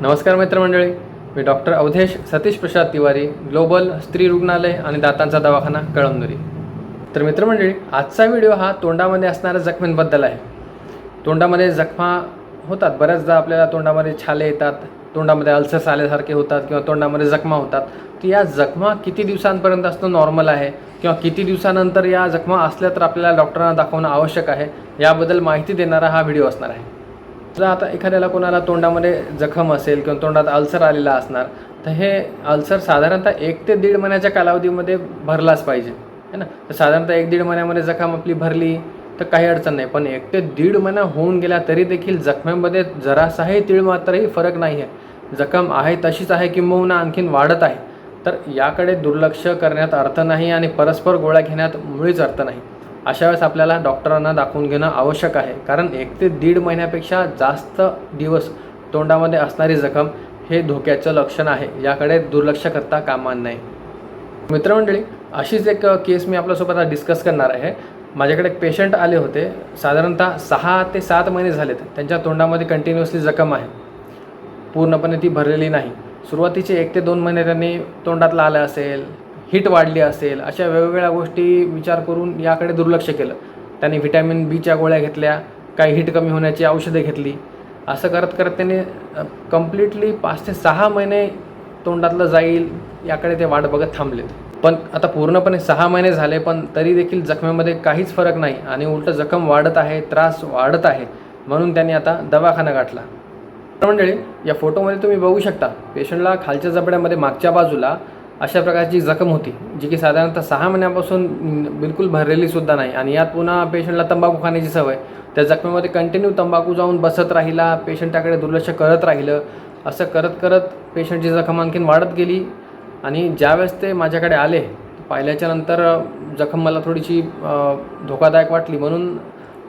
नमस्कार मित्रमंडळी मी डॉक्टर अवधेश सतीश प्रसाद तिवारी ग्लोबल स्त्री रुग्णालय आणि दातांचा दवाखाना कळमनुरी. तर मित्रमंडळी आजचा व्हिडिओ हा तोंडामध्ये असणाऱ्या जखमींबद्दल आहे. तोंडामध्ये जखमा होतात बऱ्याचदा आपल्याला तोंडामध्ये छाले येतात तोंडामध्ये अल्सर्स आल्यासारखे होतात किंवा तोंडामध्ये जखमा होतात. तर या जखमा किती दिवसांपर्यंत असणं नॉर्मल आहे किंवा किती दिवसानंतर या जखमा असल्या तर आपल्याला डॉक्टरांना दाखवणं आवश्यक आहे याबद्दल माहिती देणारा हा व्हिडिओ असणार आहे. जर आता एखाद्याला कोणाला तोंडामध्ये जखम असेल किंवा तोंडात अल्सर आलेला असणार तर हे अल्सर साधारणतः एक ते दीड महिन्याच्या कालावधीमध्ये भरलाच पाहिजे है ना? तर साधारणतः एक दीड महिन्यामध्ये जखम आपली भरली तर काही अडचण नाही. पण एक ते दीड महिना होऊन गेला तरी देखील जखमेमध्ये जरासाही तीळ मात्रही फरक नाही आहे. जखम आहे तशीच आहे किंबहुना आणखीन वाढत आहे. तर याकडे दुर्लक्ष करण्यात अर्थ नाही आणि परस्पर गोळ्या घेण्यात मुळीच अर्थ नाही. अशा वेळेस आपल्याला डॉक्टरांना दाखवून घेणं आवश्यक आहे. कारण एक ते दीड महिन्यापेक्षा जास्त दिवस तोंडामध्ये असणारी जखम हे धोक्याचं लक्षण आहे. याकडे दुर्लक्ष करता कामा नाही मित्रमंडळी अशीच एक केस मी आपल्यासोबत आज डिस्कस करणार आहे. माझ्याकडे एक पेशंट आले होते. साधारणतः सहा ते सात महिने झालेत. त्यांच्या तोंडामध्ये कंटिन्युअसली जखम आहे. पूर्णपणे ती भरलेली नाही. सुरुवातीचे एक ते दोन महिने त्यांनी तोंडातला आलं असेल हिट वाढली असेल अशा वेगवेगळ्या गोष्टी विचार करून याकडे दुर्लक्ष केलं. त्यांनी व्हिटॅमिन बीच्या गोळ्या घेतल्या काही हिट कमी होण्याची औषधे घेतली. असं करत करत त्यांनी कम्प्लिटली पाच ते सहा महिने तोंडातलं जाईल याकडे ते वाट बघत थांबलेत पण आता पूर्णपणे सहा महिने झाले पण तरी देखील जखमेमध्ये काहीच फरक नाही आणि उलट जखम वाढत आहे त्रास वाढत आहे म्हणून त्यांनी आता दवाखाना गाठला. मंडळी या फोटोमध्ये तुम्ही बघू शकता पेशंटला खालच्या जबड्यामध्ये मागच्या बाजूला अशा प्रकारची जखम होती जी की साधारणतः सहा महिन्यापासून बिलकुल भरलेली सुद्धा नाही. आणि यात पुन्हा पेशंटला तंबाखू खाण्याची सवय. त्या जखमेमध्ये कंटिन्यू तंबाखू जाऊन बसत राहिला पेशंटाकडे दुर्लक्ष करत राहिलं. असं करत करत पेशंटची जखम आणखीन वाढत गेली. आणि ज्यावेळेस ते माझ्याकडे आले पाहिल्याच्या नंतर जखम मला थोडीशी धोकादायक वाटली. म्हणून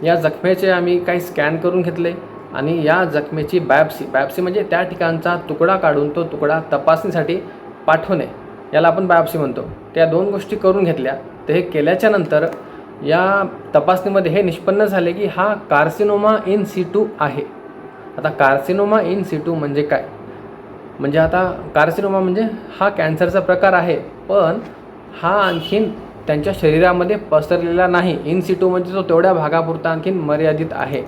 या जखमेचे आम्ही काही स्कॅन करून घेतले. आणि या जखमेची बॅप्सी बॅप्सी म्हणजे त्या ठिकाणचा तुकडा काढून तो तुकडा तपासणीसाठी पाठवणे. याला आपण बायोप्सी म्हणतो. त्या दोन गोष्टी करून घेतल्या. तर हे केल्याच्यानंतर या तपासणीमध्ये हे निष्पन्न झाले की हा कार्सिनोमा इन सिटू आहे. आता कार्सिनोमा इन सिटू म्हणजे काय? म्हणजे आता कार्सिनोमा म्हणजे हा कॅन्सरचा प्रकार आहे पण हा आणखीन त्यांच्या शरीरामध्ये पसरलेला नाही. इन सिटू म्हणजे तो तेवढ्या भागापुरता आणखीन मर्यादित आहे.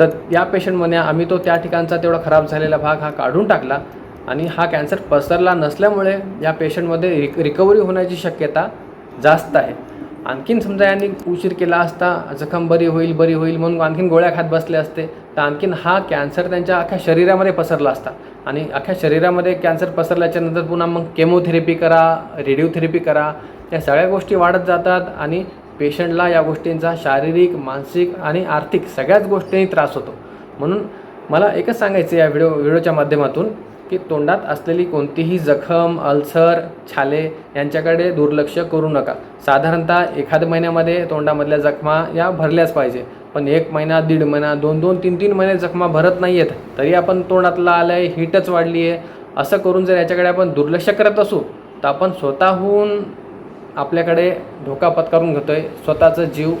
तर या पेशंटमध्ये आम्ही तो त्या ठिकाणचा तेवढा खराब झालेला भाग हा काढून टाकला. आणि हा कॅन्सर पसरला नसल्यामुळे या पेशंटमध्ये रिक रिकव्हरी होण्याची शक्यता जास्त आहे. आणखीन समजा यांनी उशीर केला असता जखम बरी होईल बरी होईल म्हणून आणखीन गोळ्या खात बसले असते तर आणखीन हा कॅन्सर त्यांच्या अख्ख्या शरीरामध्ये पसरला असता. आणि अख्ख्या शरीरामध्ये कॅन्सर पसरल्याच्या नंतर पुन्हा मग केमोथेरपी करा रेडिओथेरपी करा या सगळ्या गोष्टी वाढत जातात आणि पेशंटला या गोष्टींचा शारीरिक मानसिक आणि आर्थिक सगळ्याच गोष्टींनी त्रास होतो. म्हणून मला एकच सांगायचं या व्हिडिओ व्हिडिओच्या माध्यमातून की तोंडात असलेली कोणतीही जखम अल्सर छाले यांच्याकडे दुर्लक्ष करू नका. साधारणतः एखाद महिन्यामध्ये तोंडामधल्या जखमा या भरल्याच पाहिजे. पण एक महिना दीड महिना दोन दोन तीन तीन महिने जखमा भरत नाही आहेत तरी आपण तोंडातला आलं आहे हीटच वाढली आहे असं करून जर याच्याकडे आपण दुर्लक्ष करत असू तर आपण स्वतःहून आपल्याकडे धोका पत्करून घेतो आहे स्वतःचं जीव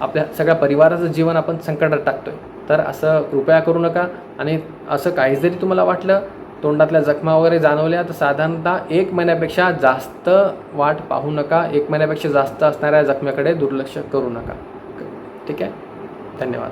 आपल्या सगळ्या परिवाराचं जीवन आपण संकटात टाकतो आहे तर असं कृपया करू नका. आणि असं काही जरी तुम्हाला वाटलं तोंडातल्या जखमा वगैरे जाणवल्या तर साधारणतः एक महिन्यापेक्षा जास्त वाट पाहू नका. एक महिन्यापेक्षा जास्त असणाऱ्या जखमेकडे दुर्लक्ष करू नका. ठीक आहे? धन्यवाद.